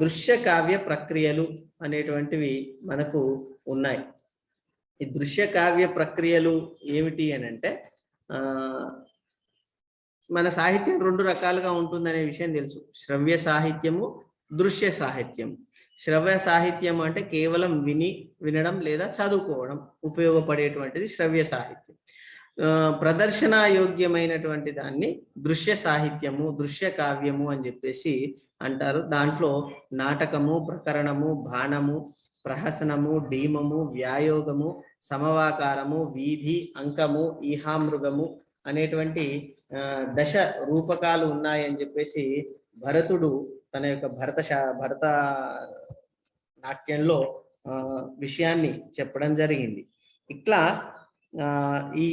దృశ్య కావ్య ప్రక్రియలు అనేటువంటివి మనకు ఉన్నాయి. ఈ దృశ్య కావ్య ప్రక్రియలు ఏమిటి అని అంటే మన సాహిత్యం రెండు రకాలుగా ఉంటుందనే విషయం తెలుసు. శ్రవ్య సాహిత్యము దృశ్య సాహిత్యం శ్రవ్య సాహిత్యం అంటే కేవలం విని వినడం లేదా చదువుకోవడం ఉపయోగపడేటువంటిది శ్రవ్య సాహిత్యం. ప్రదర్శన యోగ్యమైనటువంటి దాన్ని దృశ్య సాహిత్యము దృశ్య కావ్యము అని చెప్పేసి అంటారు. దాంట్లో నాటకము ప్రకరణము బాణము ప్రహసనము డీమము వ్యాయోగము సమవాకారము వీధి అంకము ఈహామృగము అనేటువంటి దశ రూపకాలు ఉన్నాయని చెప్పేసి భరతుడు తన యొక్క భరత శా- భరత నాట్యంలో విషయాన్ని చెప్పడం జరిగింది. ఇట్లా ఈ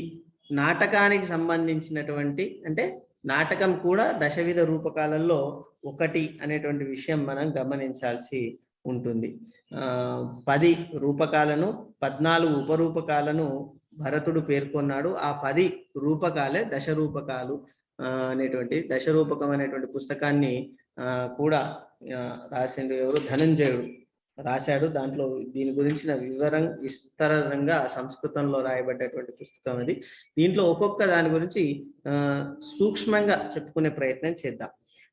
నాటకానికి సంబంధించినటువంటి అంటే నాటకం కూడా దశవిధ రూపకాలలో ఒకటి అనేటువంటి విషయం మనం గమనించాల్సి ఉంటుంది. ఆ పది రూపకాలను పద్నాలుగు ఉపరూపకాలను భరతుడు పేర్కొన్నాడు. ఆ పది రూపకాలే దశ రూపకాలు అనేటువంటి దశ రూపకం అనేటువంటి పుస్తకాన్ని కూడా ఆ, రాసిండు ఎవరు? ధనంజయుడు. రాశాడు. దాంట్లో దీని గురించిన వివరం విస్తరంగా సంస్కృతంలో రాయబడ్డటువంటి పుస్తకం అది దీంట్లో ఒక్కొక్క దాని గురించి సూక్ష్మంగా చెప్పుకునే ప్రయత్నం చేద్దాం.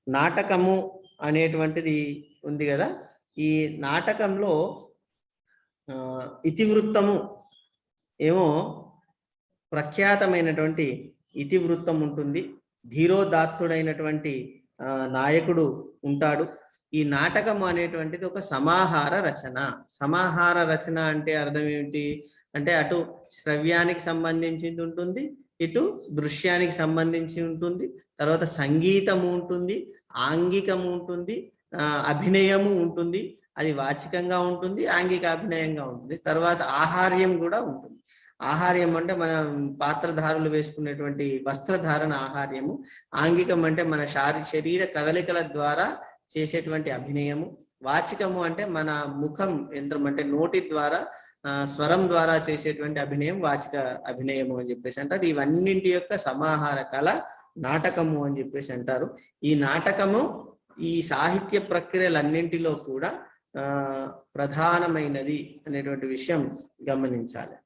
నాటకము అనేటువంటిది ఉంది కదా? ఈ నాటకంలో ఇతివృత్తము ఏమో ప్రఖ్యాతమైనటువంటి ఇతివృత్తం ఉంటుంది. ధీరోదాత్తుడైనటువంటి నాయకుడు ఉంటాడు. ఈ నాటకం అనేటువంటిది ఒక సమాహార రచన. సమాహార రచన అంటే అర్థం ఏమిటి? అంటే అటు శ్రవ్యానికి సంబంధించింది ఉంటుంది ఇటు దృశ్యానికి సంబంధించి ఉంటుంది తర్వాత సంగీతము ఉంటుంది ఆంగికము ఉంటుంది అభినయము ఉంటుంది అది వాచికంగా ఉంటుంది ఆంగిక అభినయంగా ఉంటుంది తర్వాత ఆహార్యం కూడా ఉంటుంది. ఆహార్యం అంటే మన పాత్రధారులు వేసుకునేటువంటి వస్త్రధారణ ఆహార్యము ఆంగికం అంటే మన శారీ శరీర కదలికల ద్వారా చేసేటువంటి అభినయము. వాచికము అంటే మన ముఖం యంత్రం అంటే నోటి ద్వారా స్వరం ద్వారా చేసేటువంటి అభినయం వాచిక అభినయము అని చెప్పేసి అంటారు. ఇవన్నింటి యొక్క సమాహార కళ నాటకము అని చెప్పేసి అంటారు. ఈ నాటకము ఈ సాహిత్య ప్రక్రియలన్నింటిలో కూడా ప్రధానమైనది అనేటువంటి విషయం గమనించాలి.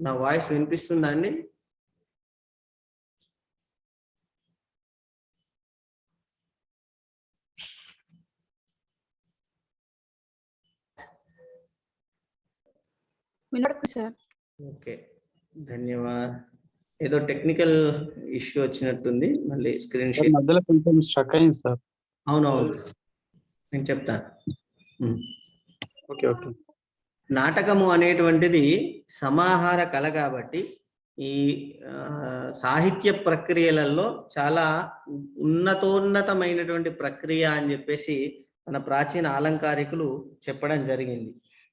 నా వాయిస్ వినిపిస్తుందా అండి? ఓకే. ధన్యవాద్. ఏదో టెక్నికల్ ఇష్యూ వచ్చినట్టుంది. మళ్ళీ స్క్రీన్ షేర్ మధ్యలో కొంచెం స్ట్రక్ అయింది సార్. అవునవును. నేను చెప్తాను. Okay okay. నాటకము అనేటువంటిది సమాహార కళ కాబట్టి ఈ సాహిత్య ప్రక్రియలలో చాలా ఉన్నతోన్నతమైనటువంటి ప్రక్రియ అని చెప్పేసి మన ప్రాచీన అలంకారికులు చెప్పడం జరిగింది.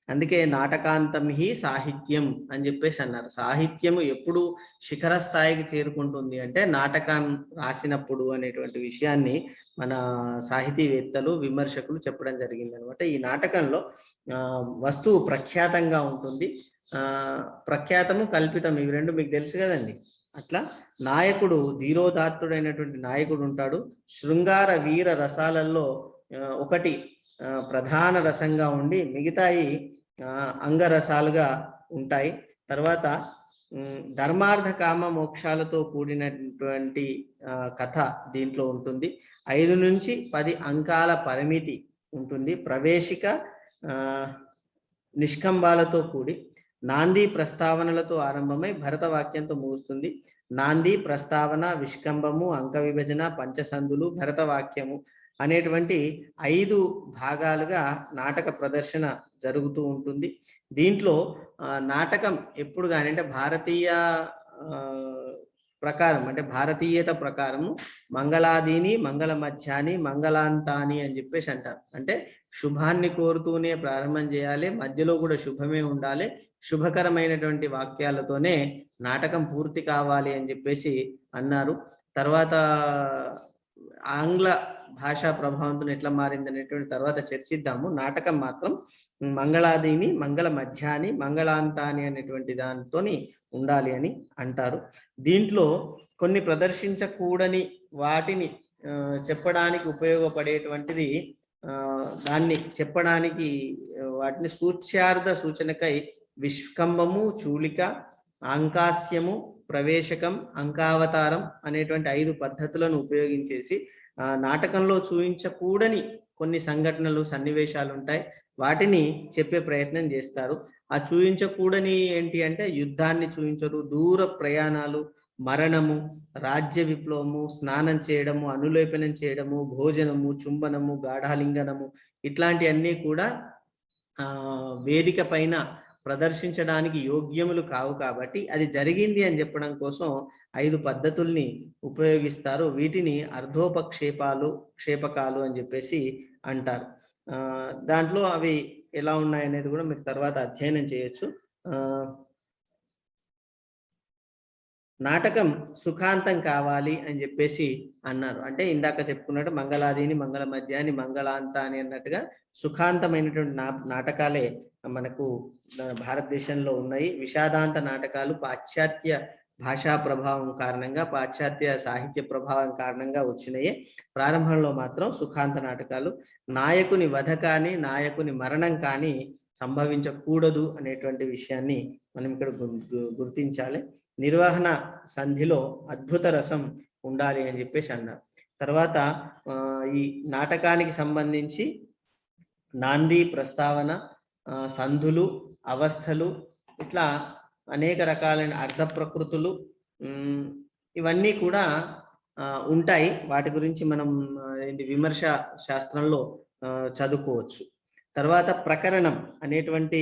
అందుకే నాటకాంతం హి సాహిత్యం అని చెప్పేసి అన్నారు. సాహిత్యము ఎప్పుడు శిఖర స్థాయికి చేరుకుంటుంది అంటే నాటకం రాసినప్పుడు అనేటువంటి విషయాన్ని మన సాహితీవేత్తలు విమర్శకులు చెప్పడం జరిగింది అనమాట ఈ నాటకంలో వస్తువు ప్రఖ్యాతంగా ఉంటుంది. ప్రఖ్యాతము కల్పితం ఇవి రెండు మీకు తెలుసు కదండి. అట్లా నాయకుడు ధీరోదాత్తుడైనటువంటి నాయకుడు ఉంటాడు. శృంగార వీర రసాలలో ఒకటి ప్రధాన రసంగా ఉండి మిగతాయి అంగరసాలుగా ఉంటాయి. తర్వాత ధర్మార్థ కామ మోక్షాలతో కూడినటువంటి కథ దీంట్లో ఉంటుంది. ఐదు నుంచి పది అంకాల పరిమితి ఉంటుంది. ప్రవేశిక నిష్కంబాలతో కూడి నాంది ప్రస్తావనలతో ఆరంభమై భరత వాక్యంతో ముగుస్తుంది. నాంది ప్రస్తావన విష్కంబము అంక విభజన పంచసందులు భరత వాక్యము అనేటువంటి ఐదు భాగాలుగా నాటక ప్రదర్శన జరుగుతూ ఉంటుంది. దీంట్లో నాటకం ఎప్పుడు కానీ అంటే భారతీయ ప్రకారం అంటే భారతీయత ప్రకారము మంగళాదీని మంగళ మధ్యాని మంగళాంతాని అని చెప్పేసి అంటారు. అంటే శుభాన్ని కోరుతూనే ప్రారంభం చేయాలి మధ్యలో కూడా శుభమే ఉండాలి శుభకరమైనటువంటి వాక్యాలతోనే నాటకం పూర్తి కావాలి అని చెప్పేసి అన్నారు. తర్వాత ఆంగ్ల భాషా ప్రభావంతో ఎట్లా మారింది అనేటువంటి తర్వాత చర్చిద్దాము. నాటకం మాత్రం మంగళాదిని మంగళ మధ్యాని మంగళాంతాని అనేటువంటి దానితోని ఉండాలి అని అంటారు. దీంట్లో కొన్ని ప్రదర్శించకూడని వాటిని చెప్పడానికి ఉపయోగపడేటువంటిది ఆ, దాన్ని చెప్పడానికి వాటిని సూచ్యార్థ సూచనకై విష్కంబము చూలిక అంకాస్యము ప్రవేశకం అంకావతారం అనేటువంటి ఐదు పద్ధతులను ఉపయోగించేసి నాటకంలో చూపించకూడని కొన్ని సంఘటనలు సన్నివేశాలు ఉంటాయి వాటిని చెప్పే ప్రయత్నం చేస్తారు. ఆ చూపించకూడని ఏంటి అంటే యుద్ధాన్ని చూపించరు దూర ప్రయాణాలు మరణము రాజ్య విప్లవము స్నానం చేయడము అనులేపనం చేయడము భోజనము చుంబనము గాఢాలింగనము ఇట్లాంటివన్నీ కూడా వేదిక పైన ప్రదర్శించడానికి యోగ్యములు కావు కాబట్టి అది జరిగింది అని చెప్పడం కోసం ఐదు పద్ధతుల్ని ఉపయోగిస్తారు. వీటిని అర్ధోపక్షేపాలు క్షేపకాలు అని చెప్పేసి అంటారు. దాంట్లో అవి ఎలా ఉన్నాయనేది కూడా మీరు తర్వాత అధ్యయనం చేయొచ్చు. ఆ నాటకం సుఖాంతం కావాలి అని చెప్పేసి అన్నారు. అంటే ఇందాక చెప్పుకున్నట్టు మంగళాదిని మంగళ మధ్యాని మంగళాంత అని అన్నట్టుగా సుఖాంతమైనటువంటి నా నాటకాలే మనకు భారతదేశంలో ఉన్నాయి. విషాదాంత నాటకాలు పాశ్చాత్య భాషా ప్రభావం కారణంగా పాశ్చాత్య సాహిత్య ప్రభావం కారణంగా వచ్చినాయి. ప్రారంభంలో మాత్రం సుఖాంత నాటకాలు. నాయకుని వధ కానీ నాయకుని మరణం కానీ సంభవించకూడదు అనేటువంటి విషయాన్ని మనం ఇక్కడ గు- గుర్తించాలి. నిర్వహణ సంధిలో అద్భుత రసం ఉండాలి అని చెప్పేసి అన్నారు. తర్వాత ఈ నాటకానికి సంబంధించి నాంది ప్రస్తావన సంధులు అవస్థలు ఇట్లా అనేక రకాలైన అర్థ ప్రకృతులు ఇవన్నీ కూడా ఉంటాయి. వాటి గురించి మనం ఏంటి విమర్శ శాస్త్రంలో చదువుకోవచ్చు. తర్వాత ప్రకరణం అనేటువంటి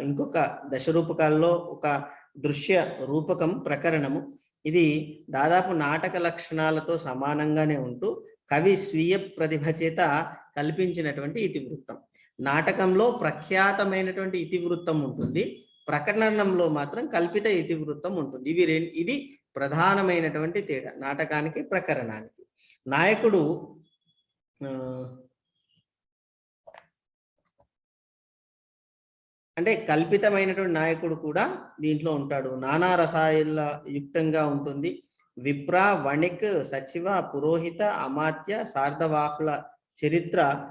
ఇంకొక దశరూపకాల్లో ఒక దృశ్య రూపకం ప్రకరణము. ఇది దాదాపు నాటక లక్షణాలతో సమానంగానే ఉంటూ కవి స్వీయ ప్రతిభ చేత కల్పించినటువంటి ఇతివృత్తం. నాటకంలో ప్రఖ్యాతమైనటువంటి ఇతివృత్తం ఉంటుంది. ప్రకటనంలో మాత్రం కల్పిత ఇతివృత్తం ఉంటుంది. ఇవి రెం ఇది ప్రధానమైనటువంటి తేడా. నాటకానికి ప్రకరణానికి. నాయకుడు ఆ, అంటే కల్పితమైనటువంటి నాయకుడు కూడా దీంట్లో ఉంటాడు. నానా రసాయల యుక్తంగా ఉంటుంది. విప్ర వణిక్ సచివ పురోహిత అమాత్య సార్ధవాహుల చరిత్ర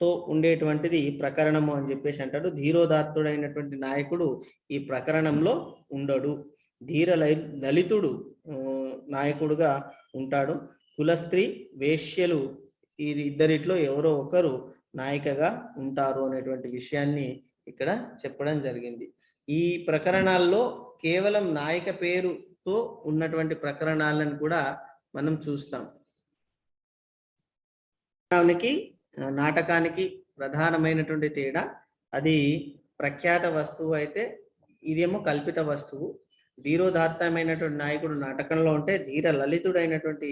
తో ఉండేటువంటిది ప్రకరణము అని చెప్పేసి అంటాడు. ధీరోదాత్తుడైనటువంటి నాయకుడు ఈ ప్రకరణంలో ఉండడు. ధీర లై- దళితుడు నాయకుడుగా ఉంటాడు. కులస్త్రీ వేశ్యలు ఈ ఇద్దరిట్లో ఎవరో ఒకరు నాయికగా ఉంటారు అనేటువంటి విషయాన్ని ఇక్కడ చెప్పడం జరిగింది. ఈ ప్రకరణాల్లో కేవలం నాయక పేరుతో ఉన్నటువంటి ప్రకరణాలను కూడా మనం చూస్తాం. నాటకానికి నాటకానికి ప్రధానమైనటువంటి తేడా అది ప్రఖ్యాత వస్తువు అయితే ఇదేమో కల్పిత వస్తువు. ధీరోదాత్తమైనటువంటి నాయకుడు నాటకంలో ఉంటే ధీర లలితుడైనటువంటి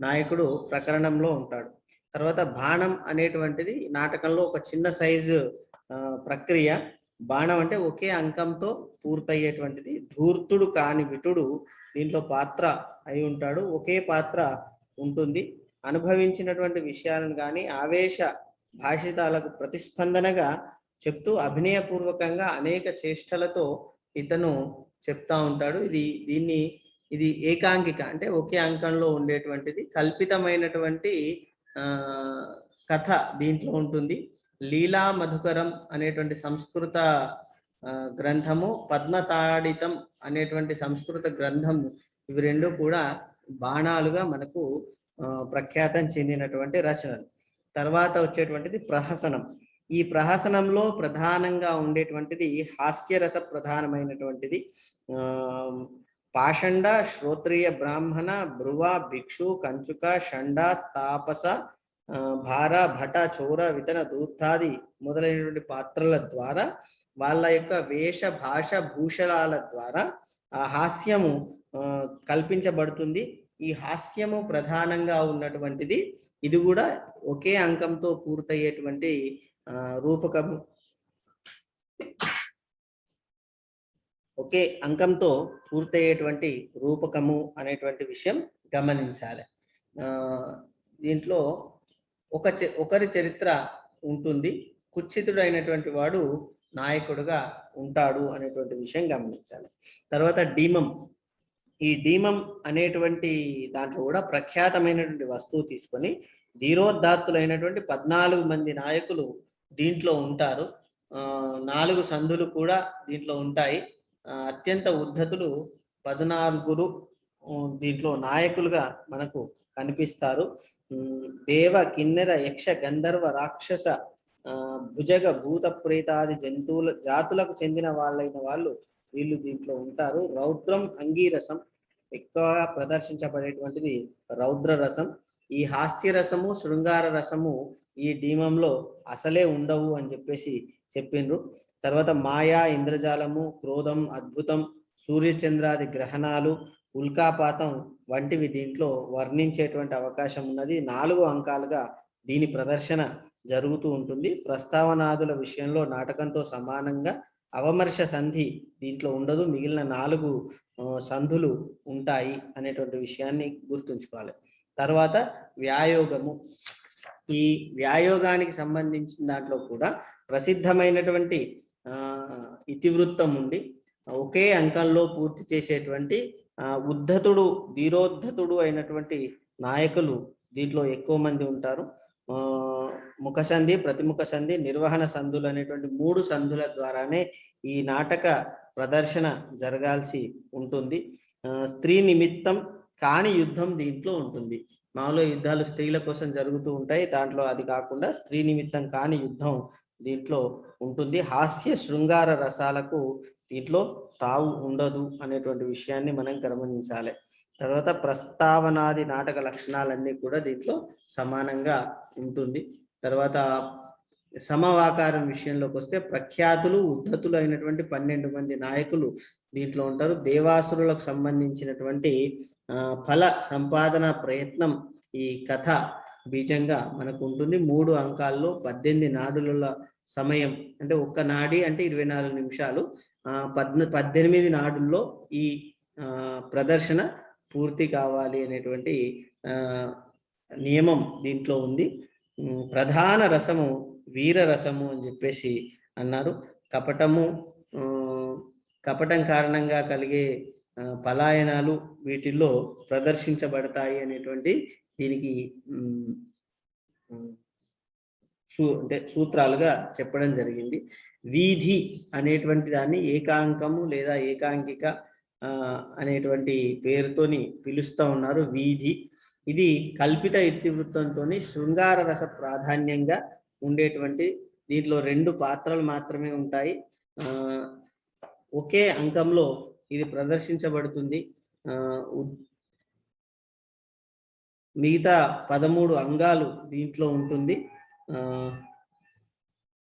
నాయకుడు ప్రకరణంలో ఉంటాడు. తర్వాత బాణం అనేటువంటిది నాటకంలో ఒక చిన్న సైజు ప్రక్రియ. బాణం అంటే ఒకే అంకంతో పూర్తయ్యేటువంటిది. ధూర్తుడు కాని విటుడు దీంట్లో పాత్ర అయి ఉంటాడు. ఒకే పాత్ర ఉంటుంది. అనుభవించినటువంటి విషయాలను కానీ ఆవేశ భాషితాలకు ప్రతిస్పందనగా చెప్తూ అభినయపూర్వకంగా అనేక చేష్టలతో ఇతను చెప్తా ఉంటాడు. ఇది దీన్ని ఇది ఏకాంకిక అంటే ఒకే అంకంలో ఉండేటువంటిది. కల్పితమైనటువంటి కథ దీంట్లో ఉంటుంది. లీలా మధుకరం అనేటువంటి సంస్కృత గ్రంథము పద్మతాడితం అనేటువంటి సంస్కృత గ్రంథము ఇవి రెండు కూడా బాణాలుగా మనకు ప్రఖ్యాతం చెందినటువంటి రచనలు. తర్వాత వచ్చేటువంటిది ప్రహసనం. ఈ ప్రహసనంలో ప్రధానంగా ఉండేటువంటిది హాస్యరస ప్రధానమైనటువంటిది ఆ పాషండ శ్రోత్రియ బ్రాహ్మణ భ్రువ భిక్షు కంచుక షండ తాపస భార భట చోర వితన దూర్తాది మొదలైనటువంటి పాత్రల ద్వారా వాళ్ళ యొక్క వేష భాష భూషణాల ద్వారా ఆ హాస్యము కల్పించబడుతుంది. ఈ హాస్యము ప్రధానంగా ఉన్నటువంటిది ఇది కూడా ఒకే అంకంతో పూర్తయ్యేటువంటి రూపకము. ఒకే అంకంతో పూర్తయ్యేటువంటి రూపకము అనేటువంటి విషయం గమనించాలి. దీంట్లో ఒక చ- ఒకరి చరిత్ర ఉంటుంది. కుత్సితుడైనటువంటి వాడు నాయకుడుగా ఉంటాడు అనేటువంటి విషయం గమనించాలి. తర్వాత డీమం. ఈ డీమం అనేటువంటి దాంట్లో కూడా ప్రఖ్యాతమైనటువంటి వస్తువు తీసుకొని ధీరోద్ధాత్తులైనటువంటి పద్నాలుగు మంది నాయకులు దీంట్లో ఉంటారు. నాలుగు సంధులు కూడా దీంట్లో ఉంటాయి. అత్యంత ఉద్ధతులు పద్నాలుగురు దీంట్లో నాయకులుగా మనకు కనిపిస్తారు. దేవ కిన్నెర యక్ష గంధర్వ రాక్షస భుజగ భూత ప్రేతాది జంతువుల జాతులకు చెందిన వాళ్ళైన వాళ్ళు వీళ్ళు దీంట్లో ఉంటారు. రౌద్రం అంగీరసం ఎక్కువగా ప్రదర్శించబడేటువంటిది రౌద్ర రసం. ఈ హాస్య రసము శృంగార రసము ఈ డీమంలో అసలే ఉండవు అని చెప్పేసి చెప్పిండ్రు. తర్వాత మాయా ఇంద్రజాలము క్రోధం అద్భుతం సూర్యచంద్రాది గ్రహణాలు ఉల్కాపాతం వంటివి దీంట్లో వర్ణించేటువంటి అవకాశం ఉన్నది. నాలుగు అంకాలుగా దీని ప్రదర్శన జరుగుతూ ఉంటుంది. ప్రస్తావనాదుల విషయంలో నాటకంతో సమానంగా అవమర్శ సంధి దీంట్లో ఉండదు. మిగిలిన నాలుగు సంధులు ఉంటాయి అనేటువంటి విషయాన్ని గుర్తుంచుకోవాలి. తర్వాత వ్యాయోగము. ఈ వ్యాయోగానికి సంబంధించిన దాంట్లో కూడా ప్రసిద్ధమైనటువంటి ఇతివృత్తం ఉండి ఒకే అంకంలో పూర్తి చేసేటువంటి ఉద్ధతుడు ధీరోద్ధతుడు అయినటువంటి నాయకులు దీంట్లో ఎక్కువ మంది ఉంటారు. ముఖసంధి ముఖ సంధి ప్రతిముఖ సంధి నిర్వహణ సంధులు అనేటువంటి మూడు సంధుల ద్వారానే ఈ నాటక ప్రదర్శన జరగాల్సి ఉంటుంది. స్త్రీ నిమిత్తం కాని యుద్ధం దీంట్లో ఉంటుంది. మామూలుగా యుద్ధాలు స్త్రీల కోసం జరుగుతూ ఉంటాయి. దాంట్లో అది కాకుండా స్త్రీ నిమిత్తం కాని యుద్ధం దీంట్లో ఉంటుంది. హాస్య శృంగార రసాలకు దీంట్లో తావు ఉండదు అనేటువంటి విషయాన్ని మనం గమనించాలి. తర్వాత ప్రస్తావనాది నాటక లక్షణాలన్నీ కూడా దీంట్లో సమానంగా ఉంటుంది. తర్వాత సమవాకారం విషయంలోకి వస్తే ప్రఖ్యాతులు ఉద్ధతులు అయినటువంటి పన్నెండు మంది నాయకులు దీంట్లో ఉంటారు. దేవాసురులకు సంబంధించినటువంటి ఫల సంపాదన ప్రయత్నం ఈ కథ బీజంగా మనకు ఉంటుంది. మూడు అంకాల్లో పద్దెనిమిది నాడుల సమయం అంటే ఒక్క నాడి అంటే ఇరవై నాలుగు నిమిషాలు. ఆ పద్న పద్దెనిమిది నాడుల్లో ఈ ప్రదర్శన పూర్తి కావాలి అనేటువంటి నియమం దీంట్లో ఉంది. ప్రధాన రసము వీర రసము అని చెప్పేసి అన్నారు. కపటము కపటం కారణంగా కలిగే పలాయనాలు వీటిల్లో ప్రదర్శించబడతాయి అనేటువంటి దీనికి సూ అంటే సూత్రాలుగా చెప్పడం జరిగింది. వీధి అనేటువంటి దాన్ని ఏకాంకము లేదా ఏకాంకిక అనేటువంటి పేరుతోని పిలుస్తూ ఉన్నారు. వీధి. ఇది కల్పిత ఇతివృత్తంతో శృంగార రస ప్రాధాన్యంగా ఉండేటువంటి దీంట్లో రెండు పాత్రలు మాత్రమే ఉంటాయి. ఒకే అంకంలో ఇది ప్రదర్శించబడుతుంది. మిగతా పదమూడు అంగాలు దీంట్లో ఉంటుంది.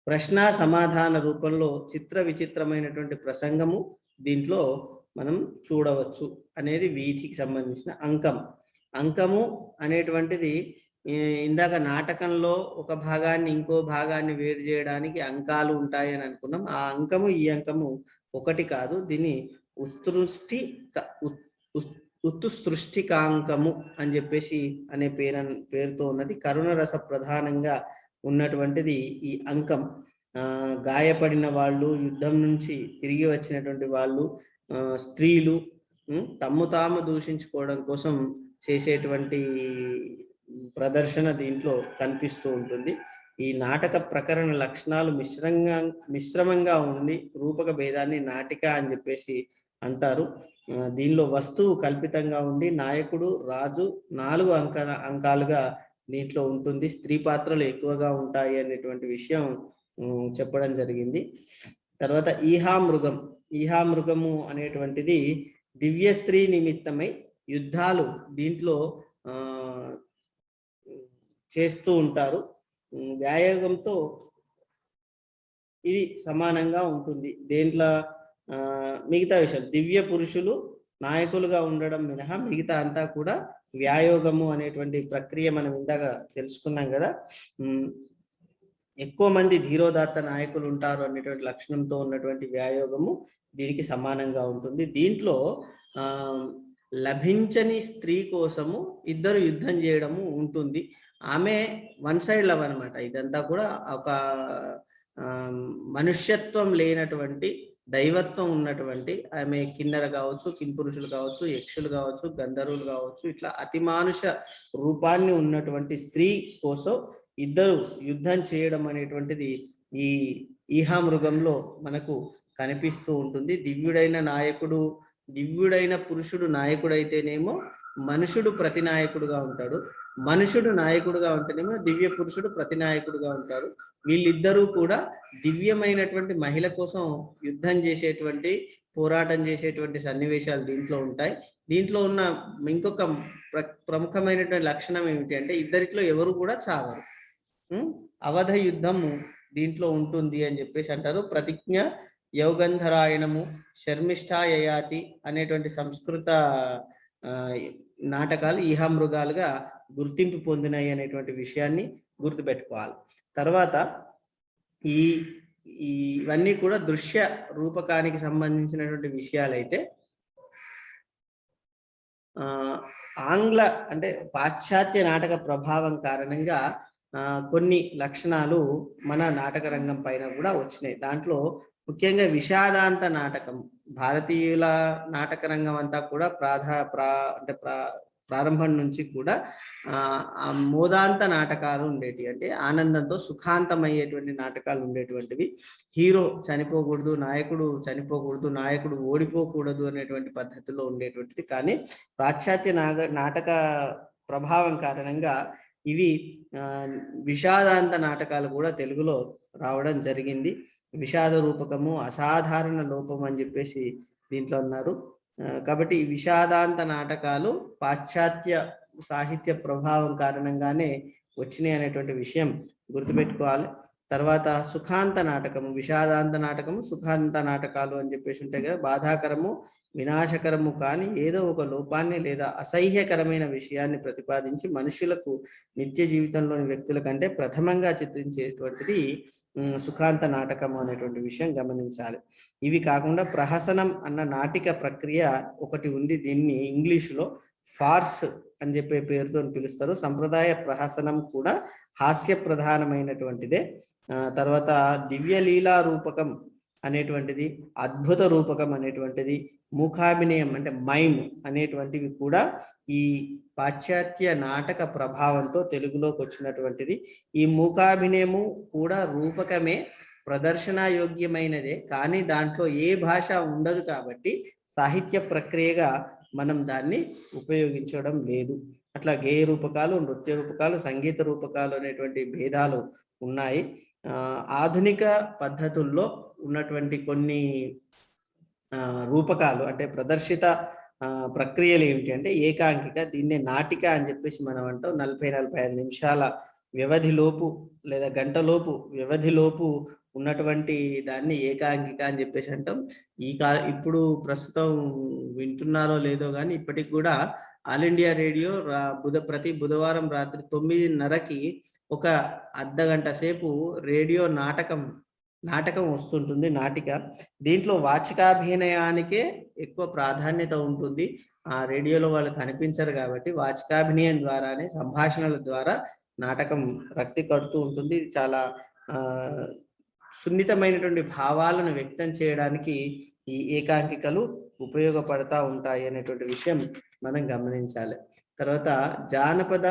ప్రశ్న సమాధాన రూపంలో చిత్ర విచిత్రమైనటువంటి ప్రసంగము దీంట్లో మనం చూడవచ్చు అనేది వీధికి సంబంధించిన అంకం. అంకము అనేటువంటిది ఇందాక నాటకంలో ఒక భాగాన్ని ఇంకో భాగాన్ని వేరు చేయడానికి అంకాలు ఉంటాయి అని అనుకున్నాం. ఆ అంకము ఈ అంకము ఒకటి కాదు. దీన్ని ఉత్సృష్టి క- ఉత్సృష్టికాంకము అని చెప్పేసి అనే పేరు పేరుతో ఉన్నది. కరుణ రస ప్రధానంగా ఉన్నటువంటిది ఈ అంకం. గాయపడిన వాళ్ళు యుద్ధం నుంచి తిరిగి వచ్చినటువంటి వాళ్ళు స్త్రీలు తమ్ము తాము దూషించుకోవడం కోసం చేసేటువంటి ప్రదర్శన దీంట్లో కనిపిస్తూ ఉంటుంది. ఈ నాటక ప్రకరణ లక్షణాలు మిశ్రంగా మిశ్రమంగా ఉండి రూపక భేదాన్ని నాటిక అని చెప్పేసి అంటారు. దీనిలో వస్తువు కల్పితంగా ఉండి నాయకుడు రాజు నాలుగు అంక అంకాలుగా దీంట్లో ఉంటుంది. స్త్రీ పాత్రలు ఎక్కువగా ఉంటాయి అనేటువంటి విషయం చెప్పడం జరిగింది. తర్వాత ఈహా మృగం ఈహా మృగము అనేటువంటిది దివ్య స్త్రీ నిమిత్తమై యుద్ధాలు దీంట్లో చేస్తూ ఉంటారు. వ్యాయోగంతో ఇది సమానంగా ఉంటుంది. దేంట్లో మిగతా విషయాలు. దివ్య పురుషులు నాయకులుగా ఉండడం మినహా మిగతా అంతా కూడా వ్యాయోగము అనేటువంటి ప్రక్రియ మనం ఇందాక తెలుసుకున్నాం కదా. ఎక్కువ మంది ధీరోదాత్త నాయకులు ఉంటారు అనేటువంటి లక్షణంతో ఉన్నటువంటి వ్యాయోగము దీనికి సమానంగా ఉంటుంది. దీంట్లో లభించని స్త్రీ కోసము ఇద్దరు యుద్ధం చేయడము ఉంటుంది. ఆమె వన్ సైడ్ లవ్ అనమాట ఇదంతా కూడా ఒక మనుష్యత్వం లేనటువంటి దైవత్వం ఉన్నటువంటి ఆమె కిన్నెర కావచ్చు కింపురుషులు కావచ్చు యక్షులు కావచ్చు గంధర్వులు కావచ్చు ఇట్లా అతిమానుష రూపాన్ని ఉన్నటువంటి స్త్రీ కోసం ఇద్దరు యుద్ధం చేయడం అనేటువంటిది ఈ ఈహా మృగంలో మనకు కనిపిస్తూ ఉంటుంది. దివ్యుడైన నాయకుడు దివ్యుడైన పురుషుడు నాయకుడైతేనేమో మనుషుడు ప్రతినాయకుడుగా ఉంటాడు. మనుషుడు నాయకుడుగా ఉంటేనేమో దివ్య పురుషుడు ప్రతినాయకుడుగా ఉంటారు. వీళ్ళిద్దరూ కూడా దివ్యమైనటువంటి మహిళ కోసం యుద్ధం చేసేటువంటి పోరాటం చేసేటువంటి సన్నివేశాలు దీంట్లో ఉంటాయి. దీంట్లో ఉన్న ఇంకొక ప్ర- ప్రముఖమైనటువంటి లక్షణం ఏమిటి అంటే ఇద్దరిలో ఎవరు కూడా చావరు. అవధ యుద్ధము దీంట్లో ఉంటుంది అని చెప్పేసి అంటారు. ప్రతిజ్ఞ యౌగంధరాయణము శర్మిష్ఠాయయాతి అనేటువంటి సంస్కృత నాటకాలు ఈహా మృగాలుగా గుర్తింపు పొందినాయి అనేటువంటి విషయాన్ని గుర్తుపెట్టుకోవాలి. తర్వాత ఈ ఇవన్నీ కూడా దృశ్య రూపకానికి సంబంధించినటువంటి విషయాలైతే ఆంగ్ల అంటే పాశ్చాత్య నాటక ప్రభావం కారణంగా ఆ, కొన్ని లక్షణాలు మన నాటక రంగం పైన కూడా వచ్చినాయి. దాంట్లో ముఖ్యంగా విషాదాంత నాటకం భారతీయుల నాటక రంగం అంతా కూడా ప్రాధా ప్రా అంటే ప్రా ప్రారంభం నుంచి కూడా ఆ మోదాంత నాటకాలు ఉండేటివి అంటే ఆనందంతో సుఖాంతమయ్యేటువంటి నాటకాలు ఉండేటువంటివి. హీరో చనిపోకూడదు నాయకుడు చనిపోకూడదు నాయకుడు ఓడిపోకూడదు అనేటువంటి పద్ధతిలో ఉండేటువంటిది. కానీ పాశ్చాత్య నాగ నాటక ప్రభావం కారణంగా ఇవి విషాదాంత నాటకాలు కూడా తెలుగులో రావడం జరిగింది. విషాద రూపకము అసాధారణ లోపం అని చెప్పేసి దీంట్లో అన్నారు. కాబట్టి ఈ విషాదాంత నాటకాలు పాశ్చాత్య సాహిత్య ప్రభావం కారణంగానే వచ్చినాయి అనేటువంటి విషయం గుర్తుపెట్టుకోవాలి. తర్వాత సుఖాంత నాటకము విషాదాంత నాటకము సుఖాంత నాటకాలు అని చెప్పేసి ఉంటాయి కదా. బాధాకరము వినాశకరము కానీ ఏదో ఒక లోపాన్ని లేదా అసహ్యకరమైన విషయాన్ని ప్రతిపాదించి మనుషులకు నిత్య జీవితంలోని వ్యక్తుల కంటే ప్రథమంగా చిత్రించేటువంటిది సుఖాంత నాటకం అనేటువంటి విషయం గమనించాలి. ఇవి కాకుండా ప్రహసనం అన్న నాటిక ప్రక్రియ ఒకటి ఉంది దీన్ని ఇంగ్లీషులో ఫార్స్ అని చెప్పే పేరుతో పిలుస్తారు. సంప్రదాయ ప్రహసనం కూడా హాస్య ప్రధానమైనటువంటిదే తర్వాత దివ్యలీలా రూపకం అనేటువంటిది అద్భుత రూపకం అనేటువంటిది ముఖాభినయం అంటే మైమ్ అనేటువంటివి కూడా ఈ పాశ్చాత్య నాటక ప్రభావంతో తెలుగులోకి వచ్చినటువంటిది. ఈ మూకాభినయము కూడా రూపకమే ప్రదర్శనాయోగ్యమైనదే. కానీ దాంట్లో ఏ భాష ఉండదు కాబట్టి సాహిత్య ప్రక్రియగా మనం దాన్ని ఉపయోగించడం లేదు. అట్లా గేయ రూపకాలు నృత్య రూపకాలు సంగీత రూపకాలు అనేటువంటి భేదాలు ఉన్నాయి. ఆధునిక పద్ధతుల్లో ఉన్నటువంటి కొన్ని రూపకాలు అంటే ప్రదర్శిత ప్రక్రియలు ఏమిటి అంటే ఏకాంకిక దీన్నే నాటిక అని చెప్పేసి మనం అంటాం. నలభై నలభై ఐదు నిమిషాల వ్యవధిలోపు లేదా గంటలోపు వ్యవధిలోపు ఉన్నటువంటి దాన్ని ఏకాంగిక అని చెప్పేసి అంటాం. ఈ కా ఇప్పుడు ప్రస్తుతం వింటున్నారో లేదో కానీ ఇప్పటికి కూడా ఆల్ ఇండియా రేడియో రా బుధ ప్రతి బుధవారం రాత్రి తొమ్మిదిన్నరకి ఒక అర్ధ గంట సేపు రేడియో నాటకం నాటకం వస్తుంటుంది నాటిక. దీంట్లో వాచికాభినయానికే ఎక్కువ ప్రాధాన్యత ఉంటుంది. ఆ రేడియోలో వాళ్ళు కనిపించరు కాబట్టి వాచికాభినయం ద్వారానే సంభాషణల ద్వారా నాటకం రక్తి కడుతూ ఉంటుంది. ఇది చాలా సున్నితమైనటువంటి భావాలను వ్యక్తం చేయడానికి ఈ ఏకాంకికలు ఉపయోగపడతా ఉంటాయి అనేటువంటి విషయం మనం గమనించాలి. తర్వాత జానపద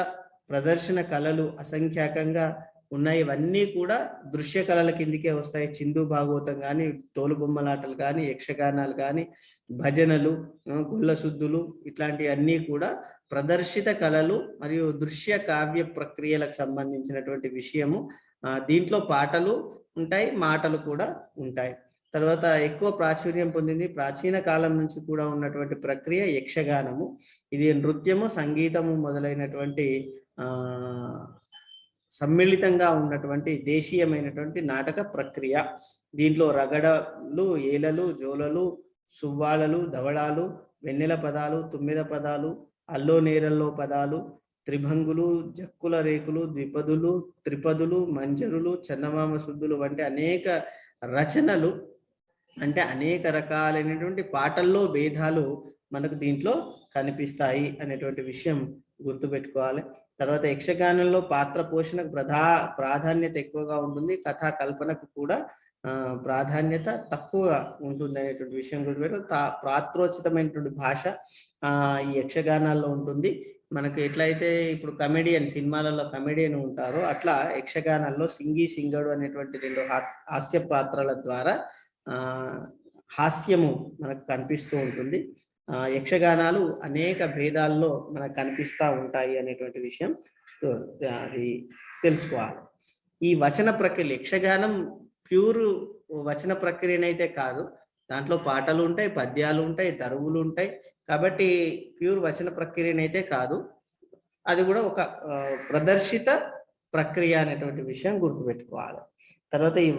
ప్రదర్శన కళలు అసంఖ్యాకంగా ఉన్నాయి. ఇవన్నీ కూడా దృశ్య కళల కిందికే వస్తాయి. చిందు భాగవతం కానీ తోలుబొమ్మలాటలు కానీ యక్షగానాలు కానీ భజనలు ఆ, శుద్ధులు ఇట్లాంటివన్నీ కూడా ప్రదర్శిత కళలు మరియు దృశ్య కావ్య ప్రక్రియలకు సంబంధించినటువంటి విషయము. దీంట్లో పాటలు ఉంటాయి మాటలు కూడా ఉంటాయి. తర్వాత ఎక్కువ ప్రాచుర్యం పొందింది ప్రాచీన కాలం నుంచి కూడా ఉన్నటువంటి ప్రక్రియ యక్షగానము. ఇది నృత్యము సంగీతము మొదలైనటువంటి సమ్మిళితంగా ఉన్నటువంటి దేశీయమైనటువంటి నాటక ప్రక్రియ. దీంట్లో రగడలు ఏలలు జోలలు సువ్వాలలు ధవళాలు వెన్నెల పదాలు తుమ్మిద పదాలు అల్లో నేరల్లో పదాలు త్రిభంగులు జక్కుల రేకులు ద్విపదులు త్రిపదులు మంజరులు చందమామ శుద్ధులు వంటి అనేక రచనలు అంటే అనేక రకాలైనటువంటి పాటల్లో భేదాలు మనకు దీంట్లో కనిపిస్తాయి అనేటువంటి విషయం గుర్తుపెట్టుకోవాలి. తర్వాత యక్షగానంలో పాత్ర పోషణకు ప్రధా ప్రాధాన్యత ఎక్కువగా ఉంటుంది. కథా కల్పనకు కూడా ప్రాధాన్యత తక్కువగా ఉంటుంది అనేటువంటి విషయం గుర్తుపెట్టు తా- ప్రాత్రోచితమైనటువంటి భాష ఈ యక్షగానాల్లో ఉంటుంది. మనకు ఎట్లయితే ఇప్పుడు కమెడియన్ సినిమాలలో కమెడియన్ ఉంటారో అట్లా యక్షగానాల్లో సింగి సింగడు అనేటువంటి రెండు హా- హాస్య పాత్రల ద్వారా హాస్యము మనకు కనిపిస్తూ ఉంటుంది. యక్షగానాలు అనేక భేదాల్లో మనకు కనిపిస్తూ ఉంటాయి అనేటువంటి విషయం అది తెలుసుకోవాలి. ఈ వచన ప్రక్రియ యక్షగానం ప్యూర్ వచన ప్రక్రియనైతే కాదు. దాంట్లో పాటలు ఉంటాయి పద్యాలు ఉంటాయి దరువులు ఉంటాయి. కాబట్టి ప్యూర్ వచన ప్రక్రియనైతే కాదు. అది కూడా ఒక ప్రదర్శిత ప్రక్రియ అనేటువంటి విషయం గుర్తుపెట్టుకోవాలి. తర్వాత ఈ